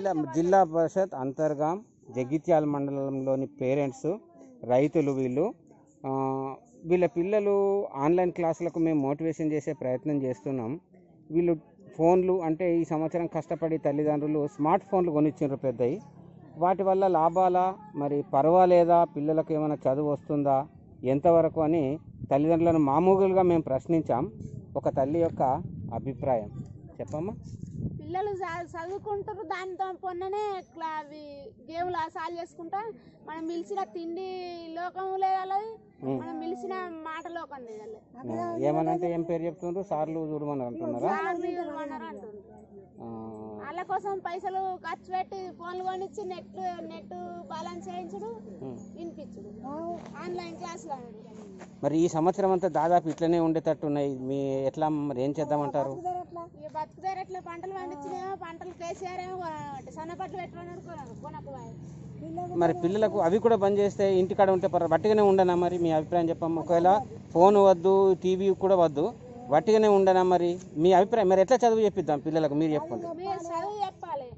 జిల్లా జిల్లా పరిషత్ అంతర్గాం జగిత్యాల మండలంలోని పేరెంట్స్ రైతులు వీళ్ళు వీళ్ళ పిల్లలు ఆన్లైన్ క్లాసులకు మేము మోటివేషన్ చేసే ప్రయత్నం చేస్తున్నాం. వీళ్ళు ఫోన్లు అంటే ఈ సంవత్సరం కష్టపడి తల్లిదండ్రులు స్మార్ట్ ఫోన్లు కొనిచ్చిండ్రు పెద్దవి వాటి వల్ల లాభాలా? మరి పర్వాలేదా? పిల్లలకు ఏమైనా చదువు వస్తుందా? ఎంతవరకు అని తల్లిదండ్రులను మామూలుగా మేము ప్రశ్నించాం. ఒక తల్లి యొక్క అభిప్రాయం. చెప్పమ్మా. పిల్లలు చదువుకుంటారు దానితో పొన్ననే ఇట్లా అవి గేమ్లు సాల్వ్ చేసుకుంటా మనం పిలిచిన తిండి లోకం లేదలది ఉం. మనం పిలిచిన మాట లోకం లేదలే ఏమనంటే ఏం పేరు చెప్తుండ్రు? సార్లు చూడమని అంటున్నారా అన్నారు అంటుంది ఆ, వాళ్ళ కోసం పైసలు ఖర్చు పెట్టి ఫోన్లు కొనిచ్చి నెట్ నెట్ బ్యాలెన్స్ చేయించుడు. వినిపించుడు. ఆన్లైన్ క్లాసులు మరి ఈ సంవత్సరం అంతా దాదాపు ఇట్లనే ఉండేటట్టు ఉన్నాయి. మీ ఎట్లా మరి ఏం చేద్దామంటారు? ఇక బతుకుదారు ఎట్లా పంటలు పండించినేమో పంటలు కేసీఆర్ ఏమో కొనబట్టి సన్నపట్లు పెట్టుకున్నాడు కొనకపోయాయి మరి పిల్లలకు అవి కూడా బంద్ చేస్తే ఇంటికాడ ఉంటే వట్టిగానే ఉండనా మరి? మీ అభిప్రాయం చెప్పమ్మా. ఒకవేళ ఫోన్ వద్దు టీవీ కూడా వద్దు వట్టిగానే ఉండనా మరి? మీ అభిప్రాయం మరి ఎట్లా చదువు చెప్పిద్దాం పిల్లలకు? మీరు చెప్పండి. మీరు చదువు చెప్పాలి.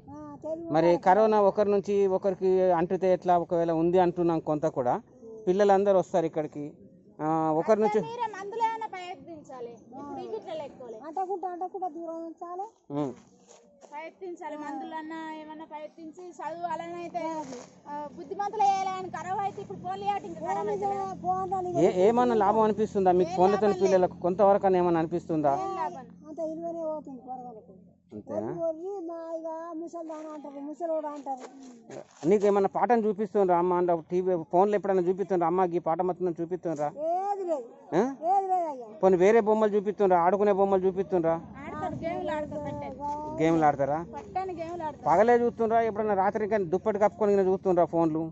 మరి కరోనా ఒకరి నుంచి ఒకరికి అంటితే ఎట్లా? ఒకవేళ ఉంది అంటున్నాం కొంత కూడా. పిల్లలందరూ వస్తారు ఇక్కడికి. ఒకరి నుంచి మీరే మందులు ఏమైనా ప్రయత్నించాలి? మందులన్నా ఏమన్నా ప్రయత్నించి చదువు అలానే అయితే బుద్ధిమంతులు వేయాలని ఖరాబ్ అయితే ఇప్పుడు ఏమన్నా లాభం అనిపిస్తుందా? మీకు ఫోన్లతో పిల్లలకు కొంతవరకు ఏమన్నా అనిపిస్తుందా? నీకు ఏమన్నా పాఠం చూపిస్తుండ్రా అమ్మ? అంటే టీవీ ఫోన్లో ఎప్పుడైనా చూపిస్తుండ్రా అమ్మ? ఈ పాఠం మొత్తం చూపిస్తుండ్రా? ఏది లేదు. ఆ? ఏది లేదు అయ్యా. పోనీ వేరే బొమ్మలు చూపిస్తుండ్రా? ఆడుకునే బొమ్మలు చూపిస్తుండ్రా? ఆడతారు గేమ్లు ఆడతారు పగలే చూస్తుండ్రా? ఎప్పుడన్నా రాత్రి కానీ దుప్పటి కప్పుకొని చూస్తుండ్రా ఫోన్లు?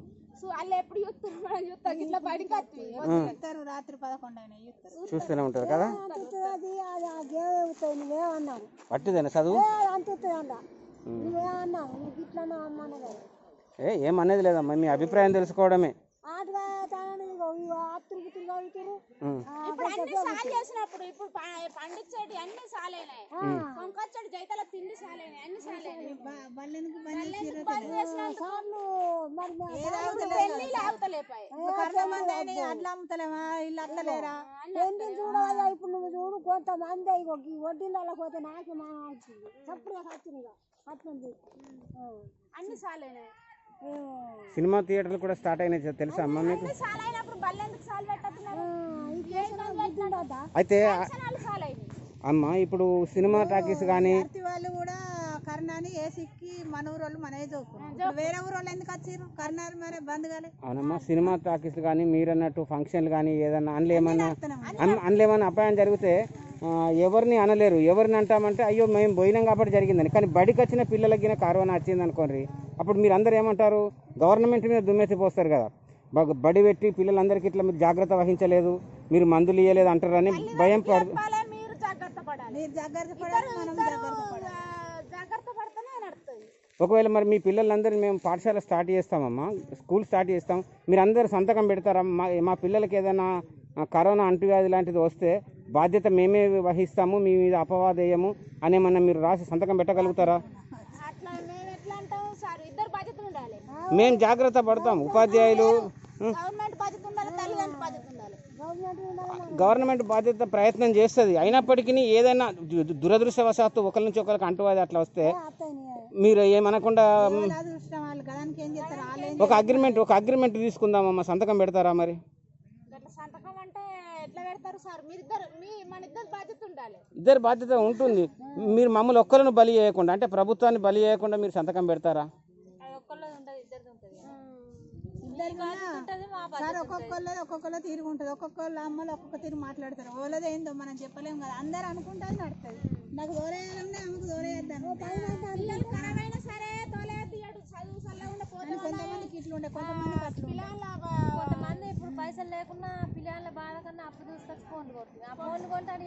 వాళ్ళు ఎప్పుడు చూస్తారు మనం చూస్తాం ఇట్లా బయటికి వస్తుంది. రాత్రి పదకొండు అయినా ఇస్తారు చూస్తూనే ఉంటారు కదా? అది అది ఆ గేమ్ అవుతాయి నువ్వేమన్నావు పట్టిదేనా చదువు? ఏ ఏమనేది లేదమ్మా. మీ అభిప్రాయం తెలుసుకోవడమే. ఇప్పుడు అన్ని సాల్ చేసినప్పుడు ఇప్పుడు పండించేటి అన్ని సాలైనాయి. కొంకొచ్చడి జైతల తిండి సాలైనాయి అన్ని సాలైనాయి. అట్లా అమ్ముతలేమా ఇల్లు అత్తలేరా? చూడవయ్యా ఇప్పుడు నువ్వు చూడు కొంతమంది ఇగో ఈ వడ్డీలలో పోతే నాకే మా వచ్చింది. అట్లుంది. అన్ని సాలైనాయి. సినిమా థియేటర్లు కూడా స్టార్ట్ అయినాయి తెలుసా అమ్మ మీకు? అయితే అమ్మ ఇప్పుడు సినిమా టాకీస్ కానీ వాళ్ళు కూడా కర్ణాని ఏసిక్కి మన ఊరోళ్ళు చదువుకున్నాం వేరే ఊరోళ్ళు ఎందుకు వచ్చారు కర్ణాలు మరి బంద్ కాలే. అవునమ్మా సినిమా టాకీస్ కానీ మీరన్నట్టు ఫంక్షన్లు కానీ ఏదన్నా అందులో ఏమన్నా అన్- అందులో ఏమన్నా అపాయం జరిగితే ఎవరిని అనలేరు. ఎవరిని అంటామంటే అయ్యో మేము పోయినాం కాబట్టి జరిగిందని. కానీ బడికి వచ్చిన పిల్లలకి కరోనా వచ్చింది అనుకోండి అప్పుడు మీరు అందరు ఏమంటారు? గవర్నమెంట్ మీద దుమ్మెత్తి పోస్తారు కదా. బడి పెట్టి పిల్లలందరికీ ఇట్లా మీరు జాగ్రత్త వహించలేదు మీరు మందులు ఇవ్వలేదు అంటారని భయం పడు చెప్పాలి మీరు జాగ్రత్త పడాలి. మీరు జాగ్రత్త ఇద్దరు ఆ, జాగ్రత్త పడితేనే నడుస్తుంది ఒకవేళ మరి మీ పిల్లలందరినీ మేము పాఠశాల స్టార్ట్ చేస్తామమ్మా స్కూల్ స్టార్ట్ చేస్తాం మీరు అందరు సంతకం పెడతారా? మా మా పిల్లలకి ఏదైనా కరోనా అంటువ్యాధి లాంటిది వస్తే బాధ్యత మేమే వహిస్తాము మీ మీద అపవాదేయము అనేమన్నా మీరు రాసి సంతకం పెట్టగలుగుతారా అట్లా మేము ఎట్లా అంటాం సార్ ఇద్దరు బాధ్యత ఉండాలి మేము జాగ్రత్త పడతాం. ఉపాధ్యాయులు గవర్నమెంట్ బాధ్యత ప్రయత్నం చేస్తుంది. అయినప్పటికీ ఏదైనా దురదృష్టవశాత్తు ఒకరి నుంచి ఒకరికి అంటువ్యాధి అట్లా వస్తే మీరు ఏమనకుండా ఒక అగ్రిమెంట్ ఒక అగ్రిమెంట్ తీసుకుందామమ్మా. సంతకం పెడతారా మరి? ఇద్దరు బాధ్యత ఉంటుంది. మీరు మమ్మల్ని ఒక్కరిని బలి చేయకుండా అంటే ప్రభుత్వాన్ని బలి చేయకుండా మీరు సంతకం పెడతారా ఒక్కళ్ళది ఉంటుంది ఇద్దరిది ఉంటుంది సార్ ఒక్కొక్కళ్ళది ఒక్కొక్కళ్ళ తీరు ఉంటుంది. ఒక్కొక్కళ్ళ అమ్మలు ఒక్కొక్క తీరు మాట్లాడతారు. ఓలది ఏందో మనం చెప్పలేము కదా. అందరు అనుకుంటుంది నడుస్తుంది. నాకు దూరేయాలన్నా ఆమెకు దూరేయద్దాను అయినా సరే కొంతమందికి ఇట్లా ఉండే కొంతమంది ఇప్పుడు పైసలు లేకున్నా పిల్లల బాధ కన్నా అప్పు తీసుకొచ్చి ఫోన్లు కొడుతుంది. ఆ ఫోన్లు కొంటే అది